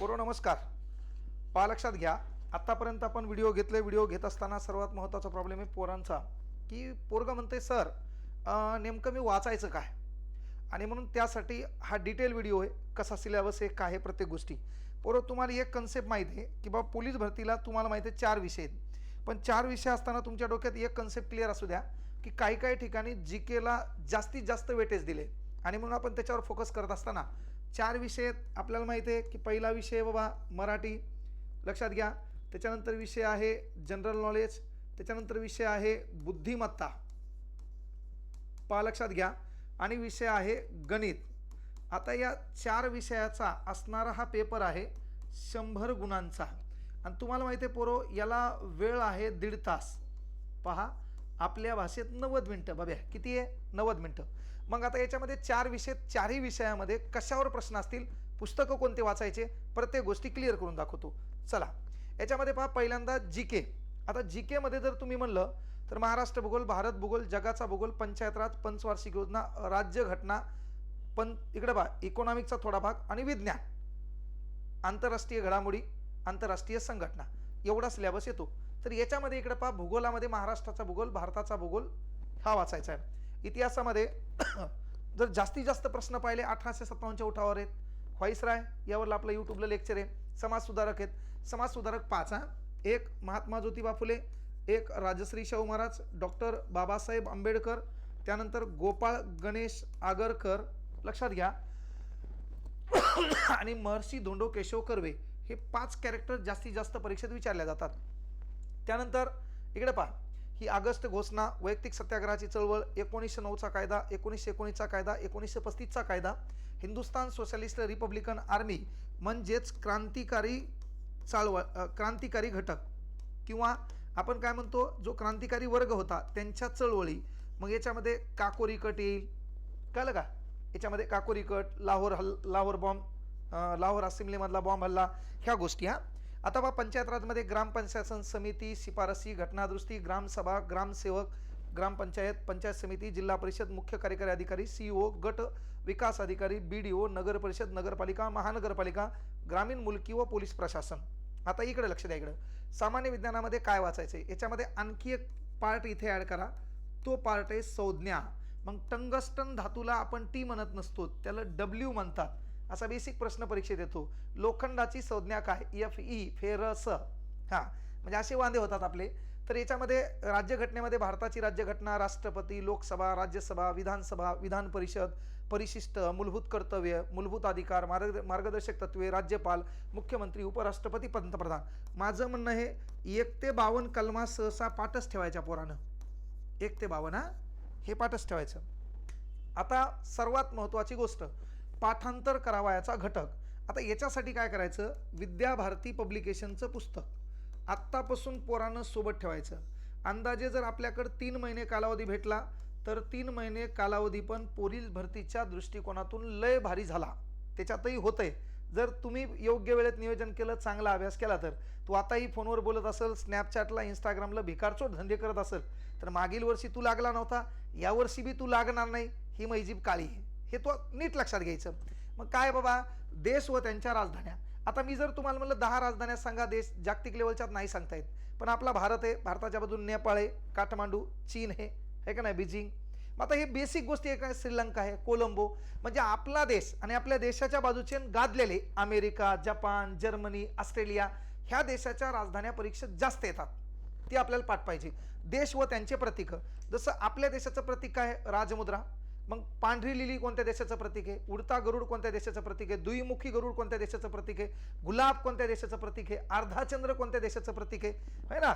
पोरो नमस्कार. पहा लक्षात घ्या आत्तापर्यंत आपण व्हिडिओ घेतले व्हिडिओ घेत असताना सर्वात महत्त्वाचा प्रॉब्लेम आहे पोरांचा. की पोरग म्हणते सर नेमकं मी वाचायचं काय? आणि म्हणून त्यासाठी हा डिटेल व्हिडिओ आहे कसा सिलेबस आहे काय आहे प्रत्येक गोष्टी. पोरं तुम्हाला एक कन्सेप्ट माहिती आहे की बाबा पोलीस भरतीला तुम्हाला माहिती आहे चार विषय आहेत. पण चार विषय असताना तुमच्या डोक्यात एक कन्सेप्ट क्लिअर असू द्या की काही काही ठिकाणी जी केला जास्तीत जास्त वेटेज दिले. आणि म्हणून आपण त्याच्यावर फोकस करत असताना चार विषय आपल्याला माहिती आहे की पहिला विषय बाबा मराठी. लक्षात घ्या. त्याच्यानंतर विषय आहे जनरल नॉलेज त्याच्यानंतर विषय आहे बुद्धिमत्ता. पहा लक्षात घ्या. आणि विषय आहे गणित. आता या चार विषयाचा असणारा हा पेपर आहे शंभर गुणांचा. आणि तुम्हाला माहिती आहे पोरो याला वेळ आहे दीड तास. पहा आपल्या भाषेत नव्वद मिनटं. बाब्या किती आहे? नव्वद मिनटं. मग आता याच्यामध्ये चार विषय चारही विषयामध्ये कशावर प्रश्न असतील पुस्तकं कोणते वाचायचे प्रत्येक गोष्टी क्लिअर करून दाखवतो. चला याच्यामध्ये पहा पहिल्यांदा जी के आता जी केमध्ये जर तुम्ही म्हणलं तर महाराष्ट्र भूगोल भारत भूगोल जगाचा भूगोल पंचायत राज पंचवार्षिक योजना राज्य घटना पण इकडे पहा इकॉनॉमिकचा थोडा भाग आणि विज्ञान. आंतरराष्ट्रीय घडामोडी आंतरराष्ट्रीय संघटना. एवढा सिलेबस येतो. तर याच्यामध्ये इकडे पहा भूगोलामध्ये महाराष्ट्राचा भूगोल भारताचा भूगोल हा वाचायचा आहे. इतिहासामध्ये जर जास्तीत जास्त प्रश्न पाहिले अठराशे सत्तावन्नच्या उठावर आहेत. व्हाईसराय यावरला आपलं यूट्यूबला लेक्चर आहे. समाजसुधारक आहेत. समाजसुधारक पाच हा. एक महात्मा ज्योतिबा फुले. एक राजश्री शाहू महाराज. डॉक्टर बाबासाहेब आंबेडकर. त्यानंतर गोपाळ गणेश आगरकर. लक्षात घ्या. आणि महर्षी धोंडो केशव कर्वे हे पाच कॅरेक्टर जास्तीत जास्त परीक्षेत विचारल्या जातात. त्यानंतर इकडे पहा. ही ऑगस्ट घोषणा वैयक्तिक सत्याग्रहाची चळवळ एकोणीसशे नऊचा कायदा एकोणीसशे एकोणीसचा कायदा एकोणीसशे पस्तीसचा कायदा हिंदुस्तान सोशलिस्ट रिपब्लिकन आर्मी म्हणजेच क्रांतिकारी चाळवळ क्रांतिकारी घटक. किंवा आपण काय म्हणतो जो क्रांतिकारी वर्ग होता त्यांच्या चळवळी. मग याच्यामध्ये काकोरी कट येईल. कळलं का? याच्यामध्ये काकोरी कट लाहोर हल लाहोर बॉम्ब लाहोर असेंब्लीमधला बॉम्ब हल्ला ह्या गोष्टी हां. आता बा पंचायत राजमध्ये ग्रामपंचायत समिती शिफारसी घटनादुरुस्ती ग्रामसभा ग्रामसेवक ग्रामपंचायत पंचायत समिती जिल्हा परिषद मुख्य कार्यकारी अधिकारी सीईओ गट विकास अधिकारी बी डी ओ नगर परिषद नगरपालिका महानगरपालिका ग्रामीण मुलकी व पोलीस प्रशासन. आता इकडे लक्ष द्या इकडं. सामान्य विज्ञानामध्ये काय वाचायचं आहे याच्यामध्ये आणखी एक पार्ट इथे ॲड करा. तो पार्ट आहे संज्ञा. मग टंगस्टन धातूला आपण टी म्हणत नसतो त्याला डब्ल्यू म्हणतात. असा बेसिक प्रश्न परीक्षेत येतो. लोखंडाची संज्ञा काय? F E ferrous. हां. म्हणजे असे वांदे होतात आपले. तर याच्यामध्ये राज्यघटनेमध्ये भारताची राज्यघटना राष्ट्रपती लोकसभा राज्यसभा विधानसभा विधान परिषद परिशिष्ट मूलभूत कर्तव्य मूलभूत अधिकार मार्ग मार्गदर्शक तत्वे राज्यपाल मुख्यमंत्री उपराष्ट्रपती पंतप्रधान. माझं म्हणणं हे एक ते बावन्न कलमा सहसा पाठच ठेवायच्या पोरानं. एक ते बावन्न हा? हे पाठच ठेवायचं. आता सर्वात महत्त्वाची गोष्ट पाठांतर करावायाचा घटक. आता याच्यासाठी काय करायचं? विद्याभारती पब्लिकेशनचं पुस्तक. आत्तापासून पोरानं सोबत ठेवायचं. अंदाजे जर आपल्याकडं तीन महिने कालावधी भेटला तर तीन महिने कालावधी पण पोलीस भरतीच्या दृष्टिकोनातून लय भारी झाला. त्याच्यातही होतंय. जर तुम्ही योग्य वेळेत नियोजन केलं चांगला अभ्यास केला तर. तू आताही फोनवर बोलत असेल स्नॅपचॅटला इंस्टाग्रामला भिकारचोट धंदे करत असेल तर मागील वर्षी तू लागला नव्हता. यावर्षी बी तू लागणार नाही. ही मैजीब काळी आहे. हे तो नीट लक्षात घ्यायचं. मग काय बाबा? देश व त्यांच्या राजधान्या. आता मी जर तुम्हाला म्हणलं दहा राजधान्या सांगा देश जागतिक लेवलच्यात नाही सांगता येत. पण आपला भारत आहे भारताच्या बाजून नेपाळ आहे काठमांडू चीन आहे है का नाही? बीजिंग. मग आता हे बेसिक गोष्टी एक काय श्रीलंका आहे कोलंबो. म्हणजे आपला देश आणि आपल्या देशाच्या बाजूचे गादलेले अमेरिका जपान जर्मनी ऑस्ट्रेलिया ह्या देशाच्या राजधान्या परीक्षेत जास्त येतात. ती आपल्याला पाठ पाहिजे. देश व त्यांचे प्रतीक. जसं आपल्या देशाचं प्रतीक काय? आहे? राजमुद्रा. मग पांढरी लिली कोणत्या देशाचं प्रतीक आहे? उडता गरुड कोणत्या देशाचं प्रतीक आहे? दुईमुखी गरुड कोणत्या देशाचं प्रतीक आहे? गुलाब कोणत्या देशाचं प्रतीक आहे? अर्धाचंद्र कोणत्या देशाचं प्रतीक आहे? है ना?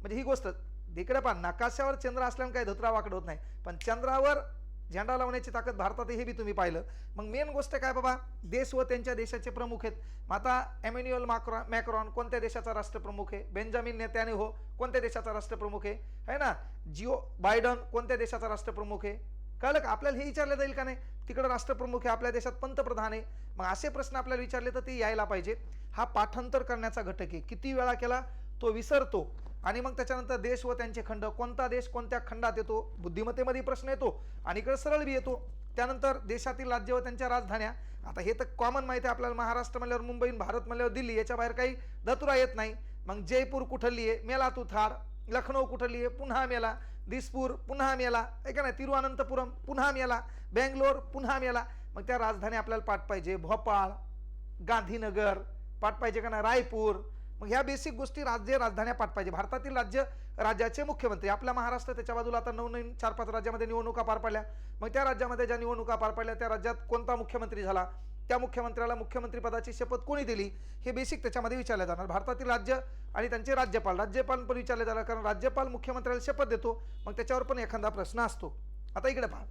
म्हणजे ही गोष्ट. तिकडे पहा नकाशावर चंद्र असल्यानं काही धोत्रा होत नाही. पण चंद्रावर झेंडा लावण्याची ताकद भारतात हे बी तुम्ही पाहिलं. मग मेन गोष्ट काय बाबा? देश व त्यांच्या देशाचे प्रमुख आहेत. मग आता एमॅन्युअल मॅक्रॉ मॅक्रॉन कोणत्या देशाचा राष्ट्रप्रमुख आहे? बेंजामिन नेत्याने हो कोणत्या देशाचा राष्ट्रप्रमुख आहे? है ना? जिओ बायडन कोणत्या देशाचा राष्ट्रप्रमुख आहे? कळलं का? आपल्याला हे विचारलं जाईल का नाही? तिकडं राष्ट्रप्रमुख आहे आपल्या देशात पंतप्रधान आहे. मग असे प्रश्न आपल्याला विचारले तर ते यायला पाहिजे. हा पाठांतर करण्याचा घटक आहे. किती वेळा केला? तो विसरतो. आणि मग त्याच्यानंतर देश व त्यांचे खंड कोणता देश कोणत्या खंडात येतो? बुद्धिमत्तेमध्ये प्रश्न येतो. आणि इकडे सरळ बी येतो. त्यानंतर देशातील राज्य व त्यांच्या राजधान्या. आता हे तर कॉमन माहिती आहे आपल्याला. महाराष्ट्र म्हणल्यावर मुंबई भारत म्हणल्यावर दिल्ली. याच्या बाहेर काही धतुरा येत नाही. मग जयपूर कुठली आहे मेला तू थार. लखनौ कुठली आहे पुन्हा मेला. दिसपूर पुन्हा मेला. आहे का नाही तिरुअनंतपुरम पुन्हा मेला. बेंगलोर पुन्हा मेला. मग त्या राजधानी आपल्याला पाठ पाहिजे. भोपाळ गांधीनगर पाठ पाहिजे का नाही रायपूर. मग ह्या बेसिक गोष्टी राज्य राजधान्या पाठ पाहिजे. भारतातील राज्य राज्याचे मुख्यमंत्री. आपला महाराष्ट्र त्याच्या बाजूला आता नवनवीन चार पाच राज्यामध्ये निवडणुका पार पडल्या. मग त्या राज्यामध्ये ज्या निवडणुका पार पडल्या त्या राज्यात कोणता मुख्यमंत्री झाला? त्या मुख्यमंत्र्याला मुख्यमंत्री पदाची शपथ कोणी दिली? हे बेसिक त्याच्यामध्ये विचारलं जाणार. भारतातील राज्य आणि त्यांचे राज्यपाल. राज्यपाल पण विचारले जाणार कारण राज्यपाल मुख्यमंत्र्याला शपथ देतो. मग त्याच्यावर पण एखादा प्रश्न असतो. आता इकडे पहा.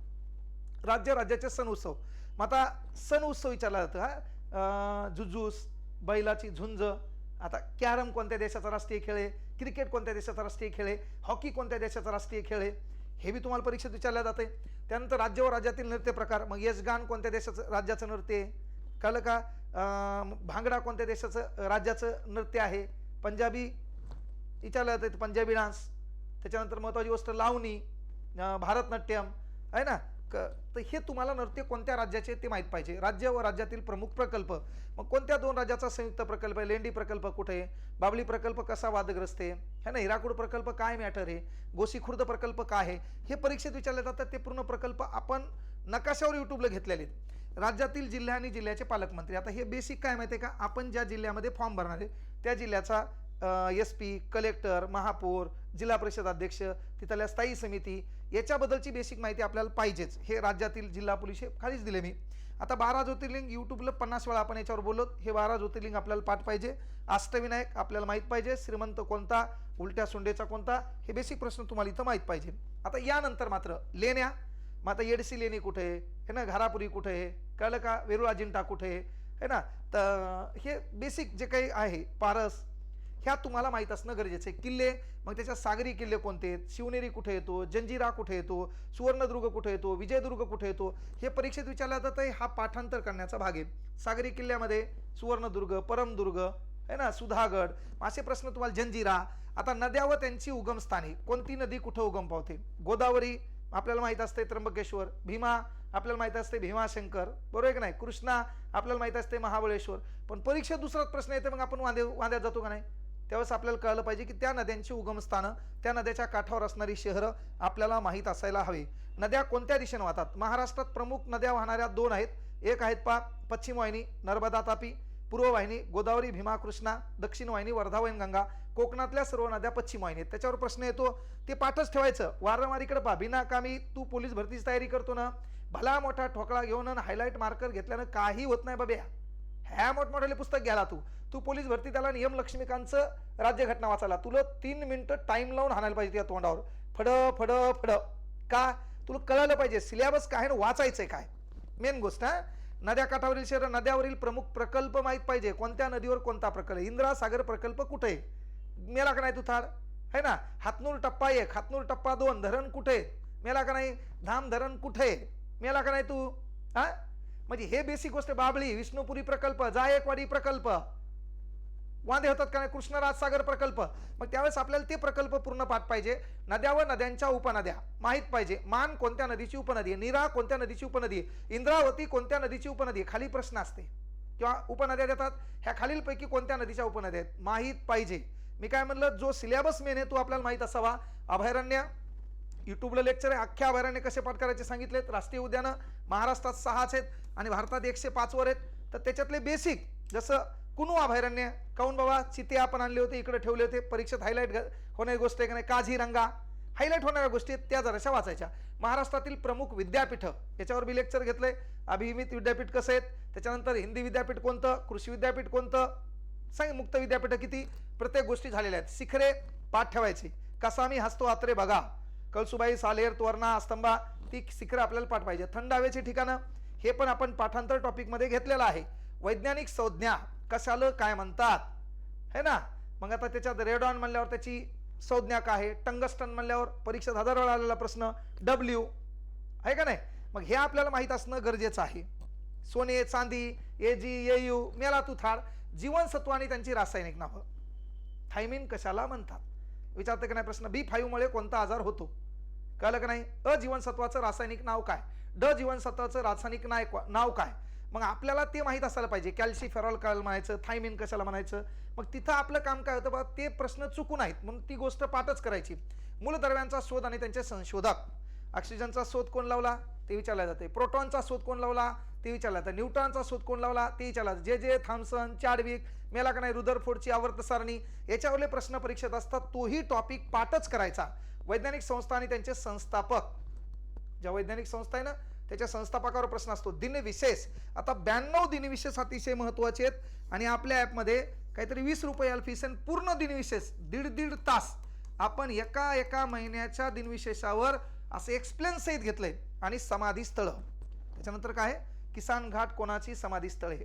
राज्य राज्याचे सण उत्सव. मग आता सण उत्सव विचारला जातं हा. जुजूस बैलाची झुंज. आता कॅरम कोणत्या देशाचा राष्ट्रीय खेळ आहे? क्रिकेट कोणत्या देशाचा राष्ट्रीय खेळ आहे? हॉकी कोणत्या देशाचा राष्ट्रीय खेळ आहे? हे बी तुम्हाला परीक्षेत विचारल्या जाते. त्यानंतर राज्य व राज्यातील नृत्य प्रकार. मग यशगान कोणत्या देशाचं राज्याचं नृत्य आहे? कळलं का? भांगडा कोणत्या देशाचं राज्याचं नृत्य आहे? पंजाबी विचारलं जातं पंजाबी डान्स. त्याच्यानंतर महत्त्वाची गोष्ट लावणी भारतनाट्यम आहे ना? क तर हे तुम्हाला नृत्य कोणत्या राज्याचे ते माहीत पाहिजे. राज्य व राज्यातील प्रमुख प्रकल्प. मग कोणत्या दोन राज्याचा संयुक्त प्रकल्प आहे? लेंडी प्रकल्प कुठे आहे? बाबली प्रकल्प कसा वादग्रस्त आहे? है ना? हिराकूड प्रकल्प काय मॅटर आहे? गोसीखुर्द प्रकल्प काय आहे? हे परीक्षेत विचारले जातात ते पूर्ण प्रकल्प आपण नकाशावर यूट्यूबला घेतलेले आहेत. राज्यातील जिल्हा आणि जिल्ह्याचे पालकमंत्री. आता हे बेसिक काय माहिती आहे का? आपण ज्या जिल्ह्यामध्ये फॉर्म भरणार आहे त्या जिल्ह्याचा एस पी कलेक्टर महापौर जिल्हा परिषद अध्यक्ष तिथल्या स्थायी समिती याच्याबद्दलची बेसिक माहिती आपल्याला पाहिजेच. हे राज्यातील जिल्हा पोलीस हे खालीच दिले मी. आता बारा ज्योतिर्लिंग यूट्यूबला पन्नास वेळा आपण याच्यावर बोललो. हे बारा ज्योतिर्लिंग आपल्याला पाठ पाहिजे. अष्टविनायक आपल्याला माहीत पाहिजे. श्रीमंत कोणता? उलट्या सुंडेचा कोणता? हे बेसिक प्रश्न तुम्हाला इथं माहीत पाहिजे. आता यानंतर मात्र लेण्या मग आता येडसी लेणी कुठे आहे? हे ना घारापुरी कुठे आहे? कळलं का? वेरूळ अजिंठा कुठे आहे? है ना? तर हे बेसिक जे काही आहे पारस ह्या तुम्हाला माहीत असणं गरजेचं आहे. किल्ले मग त्याच्यात सागरी किल्ले कोणते आहेत? शिवनेरी कुठे येतो? जंजिरा कुठे येतो? सुवर्णदुर्ग कुठे येतो? विजयदुर्ग कुठे येतो? हे परीक्षेत विचारलं जातं तर हा पाठांतर करण्याचा भाग आहे. सागरी किल्ल्यामध्ये सुवर्णदुर्ग परमदुर्ग है ना? सुधागड असे प्रश्न तुम्हाला जंजिरा आता नद्या व त्यांची उगमस्थाने कोणती नदी कुठं उगम पावते? गोदावरी आपल्याला माहीत असते त्र्यंबकेश्वर भीमा आपल्याला माहीत असते भीमाशंकर बरोबर आहे की नाही? कृष्णा आपल्याला माहीत असते महाबळेश्वर. पण परीक्षेत दुसराच प्रश्न येते मग आपण वांदे वांद्यात जातो का नाही? त्यावेळेस आपल्याला कळलं पाहिजे की त्या नद्यांची उगमस्थानं त्या नद्याच्या काठावर असणारी शहरं आपल्याला माहीत असायला हवी. नद्या कोणत्या दिशेने वाहतात? महाराष्ट्रात प्रमुख नद्या वाहणाऱ्या दोन आहेत. एक आहेत पा पश्चिम वाहिनी नर्मदा तापी. पूर्व वाहिनी गोदावरी भीमा कृष्णा दक्षिण वाहिनी वर्धा गंगा कोकणातल्या सर्व नद्या पश्चिम वाहिनी त्याच्यावर प्रश्न येतो ते पाठच ठेवायचं. वारंवार इकडे पा बिनाकामी तू पोलीस भरतीची तयारी करतो ना? भला मोठा ठोकळा घेऊन हायलाईट मार्कर घेतल्यानं काही होत नाही बाब्या. ह्या मोठमोठ्याले पुस्तक घ्याला तू. तू पोलीस भरती त्याला नियम लक्ष्मीकांतचं राज्यघटना वाचायला. तुला तीन मिनटं टाइम लावून हाणायला पाहिजे त्या तोंडावर. फड फड फड. का? तुला कळायला पाहिजे. सिलेबस काय आहे ना वाचायचंय काय? मेन गोष्ट हां? नद्या काठावरील शहर नद्यावरील प्रमुख प्रकल्प माहीत पाहिजे. कोणत्या नदीवर कोणता प्रकल्प? इंदिरा सागर प्रकल्प कुठे? आहे मेला का नाही तू थार है ना? हातनूर टप्पा एक हातनूर टप्पा दोन धरण कुठे? मेला का नाही. धाम धरण कुठे? मेला का नाही तू. हा म्हणजे हे बेसिक गोष्ट बाबळी विष्णुपुरी प्रकल्प जायकवाडी प्रकल्प. वांदे होतात का नाही? कृष्णराज सागर प्रकल्प. मग त्यावेळेस आपल्याला ते प्रकल्प पूर्ण पाठ पाहिजे. नद्या व नद्यांच्या उपनद्या. माहीत पाहिजे. मान कोणत्या नदीची उपनदी आहे? निरा कोणत्या नदीची उपनदी आहे? इंद्रावती कोणत्या नदीची उपनदी आहे? खाली प्रश्न असते. किंवा उपनद्या देतात. ह्या खालीलपैकी कोणत्या नदीच्या उपनद्या आहेत? माहीत पाहिजे. मी काय म्हणलं? जो सिलेबस मेन आहे तो आपल्याला माहीत असावा. अभयारण्य. युट्यूबला लेक्चर आहे. अख्ख्या अभयारण्य कसे पाठ करायचे सांगितलेत राष्ट्रीय उद्यानं महाराष्ट्रात सहाच आहेत आणि भारतात एकशे पाचवर आहेत. तर त्याच्यातले बेसिक जसं कुनू अभयारण्य? काऊन बाबा? चिते आपण आणले होते इकडे ठेवले होते. परीक्षेत हायलाईट होणारी गोष्ट आहे का नाही? काझीरंगा. हायलाईट होणाऱ्या गोष्टी आहेत त्या जराशा वाचायच्या. महाराष्ट्रातील प्रमुख विद्यापीठं. याच्यावर बी लेक्चर घेतलंय. अभिमित विद्यापीठ कसं आहेत? त्याच्यानंतर हिंदी विद्यापीठ कोणतं? कृषी विद्यापीठ कोणतं? सांग मुक्त विद्यापीठ किती? प्रत्येक गोष्टी झालेल्या आहेत. शिखरे पाठ ठेवायची. कसा मी हसतो आत्रे बघा. कळसुबाई सालेर तोरणा स्तंभा ती शिखरं आपल्याला पाठ पाहिजे थंड हवेची ठिकाणं. हे पण आपण पाठांतर टॉपिकमध्ये घेतलेलं आहे. वैज्ञानिक संज्ञा. कशाला काय म्हणतात? है ना? मग आता त्याच्यात रेडॉन म्हणल्यावर त्याची संज्ञा काय आहे टंगस्टन म्हणल्यावर परीक्षेत हजार वेळा आलेला प्रश्न डब्ल्यू आहे का नाही? मग हे आपल्याला माहीत असणं गरजेचं आहे. सोने चांदी ए जी ए यू मेला तू जीवनसत्व आणि त्यांची रासायनिक नावं. थायमिन कशाला म्हणतात? विचारते का नाही प्रश्न? बी फाईव्हमुळे कोणता आजार होतो? कळलं का नाही? अ जीवनसत्वाचं रासायनिक नाव काय? ड जीवनसत्वाचं रासायनिक नाव काय? मग आपल्याला ते माहीत असायला पाहिजे. कॅल्शिफेरॉल काय म्हणायचं थायमिन कशाला म्हणायचं? मग तिथं आपलं काम काय होतं बा ते प्रश्न चुकून आहेत. म्हणून ती गोष्ट पाठच करायची. मूलद्रव्यांचा शोध आणि त्यांचे संशोधक. ऑक्सिजनचा शोध कोण लावला? ते विचारला जाते प्रोटॉनचा शोध कोण लावला? ते विचारला जातं न्यूटॉनचा शोध कोण लावला? ते विचारला जातं. जे जे थॉम्सन चार्डविक मेला का नाही रुदरफोर्डची आवर्त सारणी याच्यावरले प्रश्न परीक्षेत असतात. तोही टॉपिक पाठच करायचा. वैज्ञानिक संस्था आणि त्यांचे संस्थापक. ज्या वैज्ञानिक संस्था आहे ना त्याच्या संस्थापकावर प्रश्न असतो. दिनविशेष आता ब्याण्णव दिनविशेष अतिशय महत्त्वाचे आहेत. आणि आपल्या ॲपमध्ये काहीतरी वीस रुपये फीस आणि पूर्ण दिनविशेष दीड दीड तास आपण एका एका महिन्याच्या दिनविशेषावर असं एक्सप्लेन सहित घेतलंय. आणि समाधी स्थळं त्याच्यानंतर काय आहे? किसान घाट कोणाची समाधी स्थळे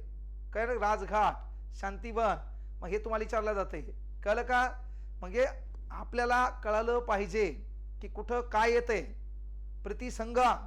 काय राजघाट शांतीवन. मग हे तुम्हाला विचारलं जाते कळलं का? म्हणजे आपल्याला कळालं पाहिजे की कुठं काय येतंय. प्रतिसंगम.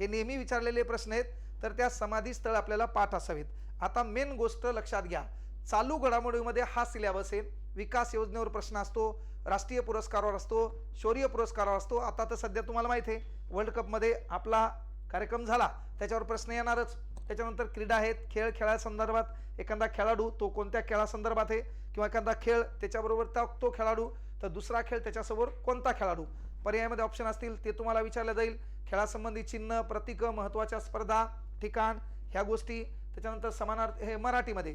हे नेहमी विचारलेले प्रश्न आहेत तर त्या समाधी स्थळ आपल्याला पाठ असावेत. आता मेन गोष्ट लक्षात घ्या. चालू घडामोडीमध्ये हा सिलेबस आहे. विकास योजनेवर प्रश्न असतो राष्ट्रीय पुरस्कारावर असतो शौर्य पुरस्कारावर असतो. आता तर सध्या तुम्हाला माहिती आहे वर्ल्ड कपमध्ये आपला कार्यक्रम झाला त्याच्यावर प्रश्न येणारच. त्याच्यानंतर क्रीडा आहेत खेळ खेळासंदर्भात एखादा खेळाडू तो कोणत्या खेळासंदर्भात आहे किंवा एखादा खेळ त्याच्याबरोबर त्या तो खेळाडू तर दुसरा खेळ त्याच्यासमोर कोणता खेळाडू? पर्यायामध्ये ऑप्शन असतील ते तुम्हाला विचारलं जाईल. खेळासंबंधी चिन्ह प्रतीक महत्त्वाच्या स्पर्धा ठिकाण ह्या गोष्टी. त्याच्यानंतर समानार्थ हे मराठीमध्ये.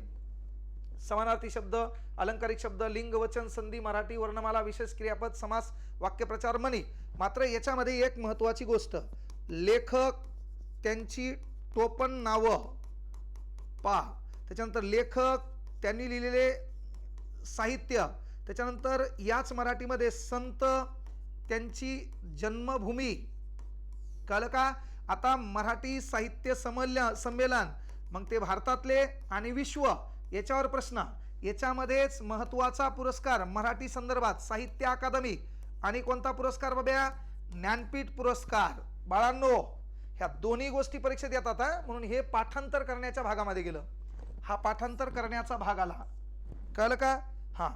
समानार्थी शब्द अलंकारिक शब्द लिंग वचन संधी मराठी वर्णमाला विशेष क्रियापद समास वाक्यप्रचार म्हणी मात्र याच्यामध्ये एक महत्त्वाची गोष्ट. लेखक त्यांची टोपण नावं. पा त्याच्यानंतर लेखक त्यांनी लिहिलेले साहित्य. त्याच्यानंतर याच मराठीमध्ये संत त्यांची जन्मभूमी. कळलं का? आता मराठी साहित्य समल्य संमेलन मग ते भारतातले आणि विश्व याच्यावर प्रश्न. याच्यामध्येच महत्त्वाचा पुरस्कार मराठी संदर्भात साहित्य अकादमी आणि कोणता पुरस्कार बाब्या? ज्ञानपीठ पुरस्कार. बाळांनो ह्या दोन्ही गोष्टी परीक्षेत येतात म्हणून हे पाठांतर करण्याच्या भागामध्ये गेलं. हा पाठांतर करण्याचा भाग आला. कळलं का? हां.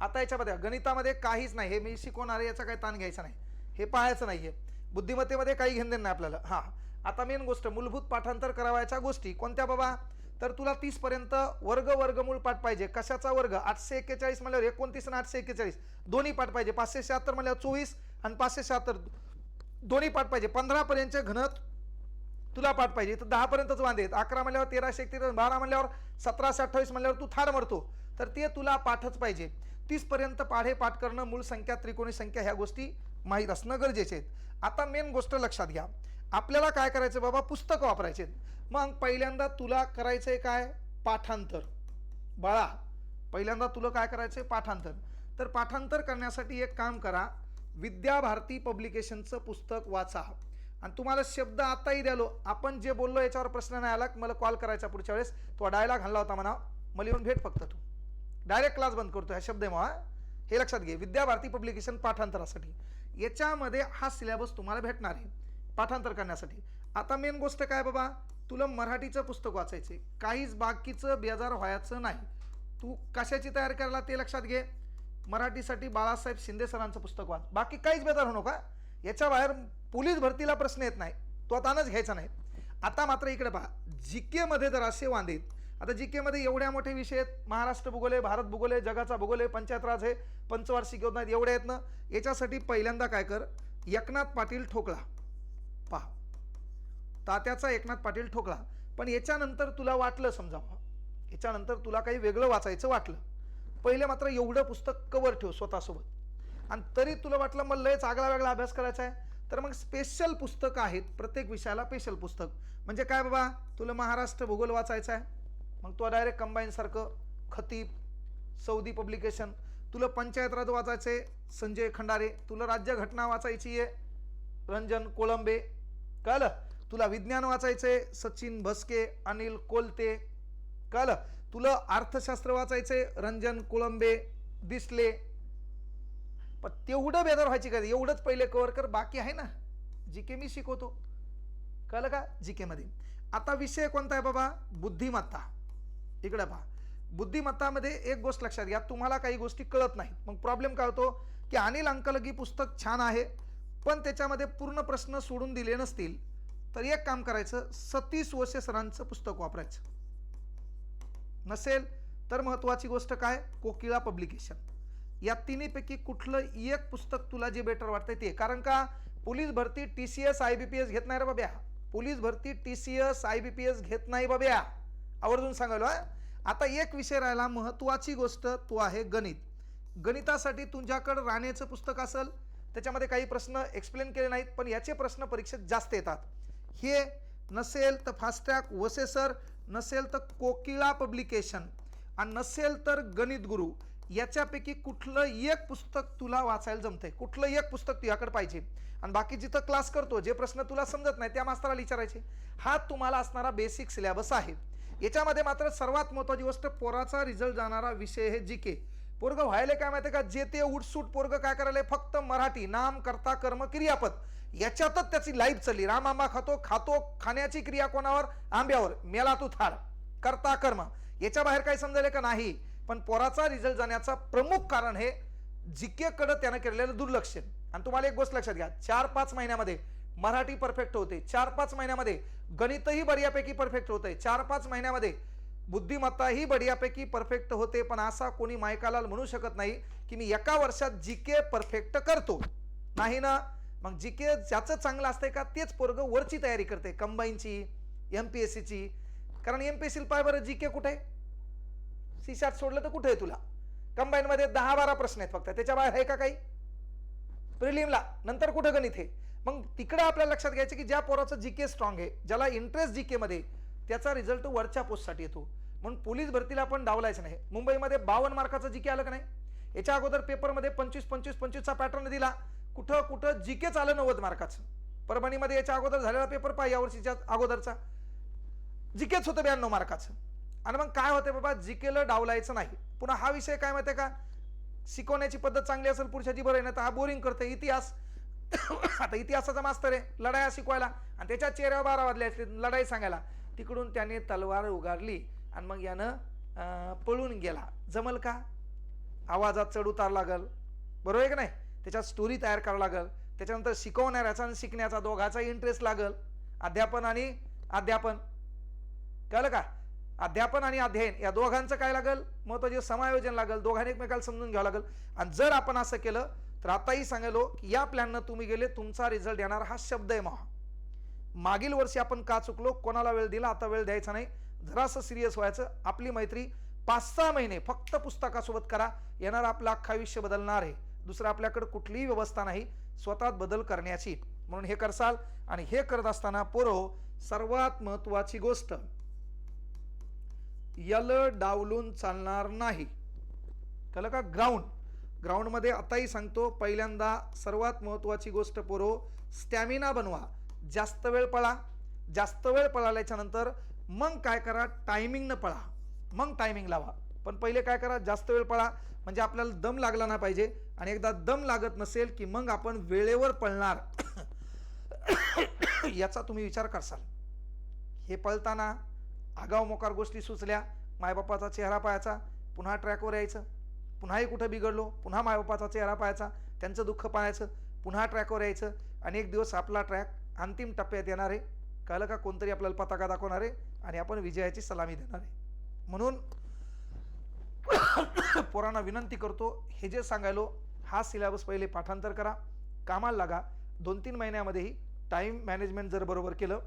आता याच्यामध्ये गणितामध्ये काहीच नाही. हे मी शिकवणार आहे याचा काही ताण घ्यायचा नाही. हे पाहायचं नाहीये. बुद्धिमत्तेमध्ये काही घेणं नाही आपल्याला. हां. आता मेन गोष्ट मूलभूत पाठांतर करावयाच्या गोष्टी कोणत्या बाबा? तर तुला तीसपर्यंत वर्ग वर्गमूळ पाठ पाहिजे. कशाचा वर्ग? आठशे एक्केचाळीस म्हणल्यावर एकोणतीस आणि आठशे एक्केचाळीस. दोन्ही पाठ पाहिजे. पाचशे शहात्तर म्हणल्यावर चोवीस आणि पाचशे शहात्तर. दोन्ही पाठ पाहिजे. पंधरापर्यंतचे घनत तुला पाठ पाहिजे. तर दहापर्यंतच वांदे आहेत. अकरा म्हणल्यावर तेराशे एकतीस बारा म्हणल्यावर सतराशे अठ्ठावीस म्हणल्यावर तू थार मरतो. तर ते तुला पाठच पाहिजे. तीसपर्यंत पाढे पाठ करणं मूळ संख्या त्रिकोणी संख्या ह्या गोष्टी माहीत असणं गरजेचे आहेत आता मेन गोष्ट लक्षात घ्या. आपल्याला काय करायचं बाबा? पुस्तकं वापरायचे मग पहिल्यांदा तुला करायचं आहे काय? पाठांतर. बाळा पहिल्यांदा तुला काय करायचं आहे पाठांतर. तर पाठांतर करण्यासाठी एक काम करा. विद्याभारती पब्लिकेशनचं पुस्तक वाचा. आणि तुम्हाला शब्द आताही द्यालो. आपण जे बोललो याच्यावर प्रश्न नाही आला. मला कॉल करायचा पुढच्या वेळेस. तो डायलॉग घालला होता म्हणा. मला येऊन भेट फक्त तू. डायरेक्ट क्लास बंद करतो ह्या शब्द आहे मग हे लक्षात घे. विद्याभारती पब्लिकेशन पाठांतरासाठी. याच्यामध्ये हा सिलेबस तुम्हाला भेटणार आहे. पाठांतर करण्यासाठी. आता मेन गोष्ट काय बाबा? तुला मराठीचं पुस्तक वाचायचे काहीच बाकीचं बेजार व्हायचं नाही. तू कशाची तयारी करायला ते लक्षात घे. मराठीसाठी बाळासाहेब शिंदे सरांचं पुस्तक वाच. बाकी काहीच बेजार होऊ नका. याच्या बाहेर पोलीस भरतीला प्रश्न येत नाही. तो तानच घ्यायचा नाही. आता मात्र इकडे पहा. जी केमध्ये जर असे वांदेत आता जी केमध्ये एवढ्या मोठे विषय आहेत. महाराष्ट्र भूगोल आहे भारत भूगोल आहे जगाचा भूगोल आहे पंचायत राज आहे पंचवार्षिक योजना आहेत एवढ्या आहेत ना. याच्यासाठी पहिल्यांदा काय कर एकनाथ पाटील ठोकळा पहा. तात्याचा एकनाथ पाटील ठोकळा पण याच्यानंतर तुला वाटलं समजा याच्यानंतर तुला काही वेगळं वाचायचं वाटलं. पहिले मात्र एवढं पुस्तक कवर ठेव स्वतःसोबत. आणि तरी तुला वाटलं मला लयच आगळा वेगळा अभ्यास करायचा आहे. तर मग स्पेशल पुस्तकं आहेत प्रत्येक विषयाला स्पेशल पुस्तक. म्हणजे काय बाबा? तुला महाराष्ट्र भूगोल वाचायचा आहे? मग तो डायरेक्ट कंबाईनसारखं खतीब सौदी पब्लिकेशन तुला पंचायत राज वाचायचे संजय खंडारे. तुला राज्यघटना वाचायची आहे रंजन कोळंबे. कळलं? तुला विज्ञान वाचायचे सचिन भस्के अनिल कोलते. कळलं? तुला अर्थशास्त्र वाचायचे रंजन कोळंबे. दिसले. पण तेवढं बेदर व्हायची का एवढंच पहिले कव्हर कर बाकी आहे ना? जी के मी शिकवतो. कळलं का? जी केमध्ये आता विषय कोणता आहे बाबा? बुद्धिमत्ता. इकडे पहा. बुद्धिमत्तामध्ये एक गोष्ट लक्षात घ्या तुम्हाला काही गोष्टी कळत नाहीत. मग प्रॉब्लेम काय होतो? की अनिल अंकलगी पुस्तक छान आहे पण त्याच्यामध्ये पूर्ण प्रश्न सोडून दिले नसतील तर एक काम करायचं सतीश वसे सरांचं पुस्तक वापरायचं. नसेल तर महत्त्वाची गोष्ट काय? कोकिळा पब्लिकेशन या तिन्हीपैकी कुठलं एक पुस्तक तुला जे बेटर वाटतंय ते. कारण का? पोलीस भरती T C S I B P S घेत नाही रे बाब्या. पोलीस भरती T C S I B P S घेत नाही बाब्या. आवर्जून सांगायलो आहे आता एक विषय राहिला महत्त्वाची गोष्ट तो आहे गणित. गणितासाठी तुझ्याकडं राणेचं पुस्तक असेल त्याच्यामध्ये काही प्रश्न एक्सप्लेन केले नाहीत पण याचे प्रश्न परीक्षेत जास्त येतात. हे नसेल तर फास्टॅग वसे सर नसेल तर कोकिळा पब्लिकेशन आणि नसेल तर गणित गुरु याच्यापैकी कुठलं एक पुस्तक तुला वाचायला जमतंय? कुठलं एक पुस्तक तुझ्याकडे पाहिजे? आणि बाकी जिथं क्लास करतो जे प्रश्न तुला समजत नाही त्या मास्तराला विचारायचे. हा तुम्हाला असणारा बेसिक सिलेबस आहे. याच्यामध्ये मात्र सर्वात महत्त्वाची गोष्ट पोराचा रिझल्ट जाणारा विषय हे जी के पोरग व्हायला काय माहिती का? जे ते उठसूट पोरग काय करायला? फक्त मराठी नाम करता कर्म क्रियापद. याच्यातच त्याची लाईफ चालली. राम आंबा खातो खातो खाण्याची क्रिया कोणावर? आंब्यावर. मेला तू थार करता कर्म. याच्या बाहेर काही समजायला का? नाही. पण पोराचा रिझल्ट जाण्याचा प्रमुख कारण हे जिकेकडं त्यानं केलेलं दुर्लक्ष. आणि तुम्हाला एक गोष्ट लक्षात घ्या. चार पाच महिन्यामध्ये मराठी परफेक्ट होते. चार पाच महिन्यामध्ये गणितही बऱ्यापैकी परफेक्ट होते चार पाच महिन्यामध्ये बुद्धिमत्ताही बढियापैकी परफेक्ट होते. पण असा कोणी मायकालाल म्हणू शकत नाही की मी एका वर्षात जी के परफेक्ट करतो. नाही ना? मग जी के ज्याचं चांगलं असतंय का तेच पोरग वरची तयारी करते कंबाईनची एम पी एस सीची कारण एम पी एस सी पाय बरं जी के कुठे? सी शॅट सोडलं तर कुठे आहे तुला? कंबाईनमध्ये दहा बारा प्रश्न आहेत फक्त. त्याच्या बाहेर आहे का काही? प्रिलिमला. नंतर कुठं गणित आहे? मग तिकडे आपल्या लक्षात घ्यायचं की ज्या पोराचं जी के स्ट्रॉंग आहे ज्याला इंटरेस्ट जी केमध्ये त्याचा रिझल्ट वरच्या पोस्टसाठी येतो. म्हणून पोलीस भरतीला आपण डावलायचं नाही. मुंबईमध्ये बावन्न मार्काचं जी के आलं का नाही? याच्या अगोदर पेपरमध्ये पंचवीस पंचवीस पंचवीसचा पॅटर्न दिला. कुठं कुठं जी केच आलं नव्वद मार्काचं. परभणीमध्ये याच्या अगोदर झालेला पेपर पहा यावर्षीच्या अगोदरचा. जी केच होतं ब्याण्णव मार्काचं. आणि मग काय होतं बाबा जी केलं डावलायचं नाही. पुन्हा हा विषय काय माहिती आहे का? शिकवण्याची पद्धत चांगली असेल पुरुषाची बरं आहे ना तर हा बोरिंग करतं इतिहास आता इतिहासाचा मास्तर आहे लढाया शिकवायला. आणि त्याच्या चेहऱ्यावर बारा वाजले असले लढाई सांगायला. तिकडून त्याने तलवार उगारली आणि मग यानं पळून गेला. जमल का? आवाजात चढ उतार लागल. बरोबर आहे का नाही? त्याच्यात स्टोरी तयार करावं लागल. त्याच्यानंतर शिकवणाऱ्याचा आणि शिकण्याचा दोघाचा इंटरेस्ट लागल. अध्यापन आणि अध्यापन. कळलं का? अध्यापन आणि अध्ययन या दोघांचं काय लागल? महत्त्वाचे समायोजन लागल. दोघांनी एकमेकाला समजून घ्यावं लागल. आणि जर आपण असं केलं तर आताही सांगायलो की या प्लॅननं तुम्ही गेले तुमचा रिझल्ट येणार हा शब्द आहे महा. मागील वर्षी आपण का चुकलो कोणाला वेळ दिला आता वेळ द्यायचा नाही. जरासं सिरियस व्हायचं. आपली मैत्री पाच सहा महिने फक्त पुस्तकासोबत करा. येणार आपलं अख्खा आयुष्य बदलणार आहे. दुसरं आपल्याकडे कुठलीही व्यवस्था नाही. स्वतःत बदल करण्याची. म्हणून हे करसाल आणि हे करत असताना पोरो हो, सर्वात महत्वाची गोष्ट यल डावलून चालणार नाही. कळलं का? ग्राउंड ग्राउंडमध्ये आताही सांगतो पहिल्यांदा सर्वात महत्त्वाची गोष्ट पोरो स्टॅमिना बनवा. जास्त वेळ पळा. जास्त वेळ पळाल्याच्या नंतर मग काय करा टायमिंगनं पळा. मग टायमिंग लावा. पण पहिले काय करा जास्त वेळ पळा. म्हणजे आपल्याला दम लागला ना पाहिजे. आणि एकदा दम लागत नसेल की मग आपण वेळेवर पळणार. याचा तुम्ही विचार करसाल. हे पळताना आगाव मोकार गोष्टी सुचल्या. मायबापाचा चेहरा पाहायचा. पुन्हा ट्रॅकवर यायचं. पुन्हाही कुठं बिघडलो? पुन्हा मायबापाचा चेहरा पाहायचा त्यांचं दुःख पाहायचं पुन्हा ट्रॅकवर यायचं आणि एक दिवस आपला ट्रॅक अंतिम टप्प्यात येणार आहे. कळलं का कोणतरी आपल्याला पताका दाखवणार आहे आणि आपण विजयाची सलामी देणार आहे. म्हणून पोरांना विनंती करतो हे जे सांगायलो हा सिलेबस पहिले पाठांतर करा. कामाला लागा. दोन तीन महिन्यामध्येही टाईम मॅनेजमेंट जर बरोबर केलं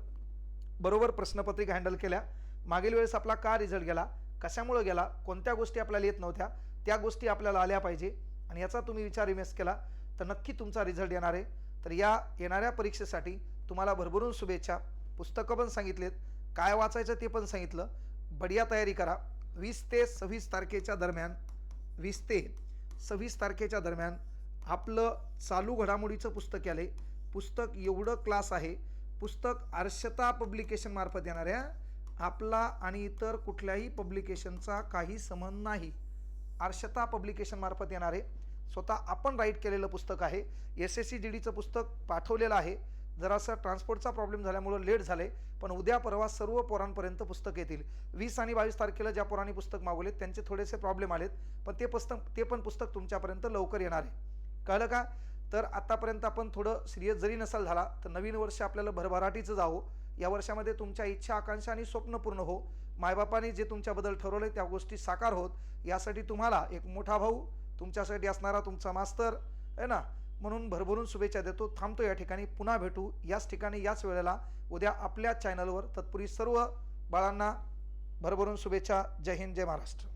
बरोबर प्रश्नपत्रिका हँडल केल्या मागील वेळेस आपला का रिझल्ट गेला कशामुळं गेला कोणत्या गोष्टी आपल्याला येत नव्हत्या त्या गोष्टी आपल्याला आल्या पाहिजे. आणि याचा तुम्ही विचार इमेस केला तर नक्की तुमचा रिझल्ट येणार आहे. तर या येणाऱ्या परीक्षेसाठी तुम्हाला भरभरून शुभेच्छा. पुस्तकं पण सांगितलेत. काय वाचायचं ते पण सांगितलं. बढिया तयारी करा. वीस ते सव्वीस तारखेच्या दरम्यान वीस ते सव्वीस तारखेच्या दरम्यान आपलं चालू घडामोडीचं पुस्तक आले पुस्तक एवढं क्लास आहे. पुस्तक आर्षता पब्लिकेशन मार्फत आपला आणि इतर कुठल्याही पब्लिकेशनचा काही संबंध नाही. आर्षता पब्लिकेशन मार्फत येणार आहे. स्वतः आपण राईट केलेलं पुस्तक आहे. एस एस सी जी डीचं पुस्तक पाठवलेलं आहे. जरासं ट्रान्सपोर्टचा प्रॉब्लेम झाल्यामुळं लेट झाले पण उद्या परवा सर्व पोरांपर्यंत पुस्तक येतील. वीस आणि बावीस तारखेला ज्या पोरांनी पुस्तक मागवलेत त्यांचे थोडेसे प्रॉब्लेम आलेत. पण ते पुस्तक ते पण पुस्तक तुमच्यापर्यंत लवकर येणार आहे. कळलं का? तर आत्तापर्यंत आपण थोडं सिरियस जरी नसाल झाला तर नवीन वर्ष आपल्याला भरभराटीचं जावं. या वर्षामध्ये तुमच्या इच्छा आकांक्षा आणि स्वप्न पूर्ण हो. मायबापाने जे तुमच्याबद्दल ठरवलं त्या गोष्टी साकार होत. यासाठी तुम्हाला एक मोठा भाऊ तुमच्यासाठी असणारा तुमचा मास्तर आहे ना? म्हणून भरभरून शुभेच्छा देतो. थांबतो या ठिकाणी पुन्हा भेटू. याच ठिकाणी याच वेळेला उद्या आपल्या चॅनलवर तत्पूर्वी सर्व बाळांना भरभरून शुभेच्छा. जय हिंद जय महाराष्ट्र.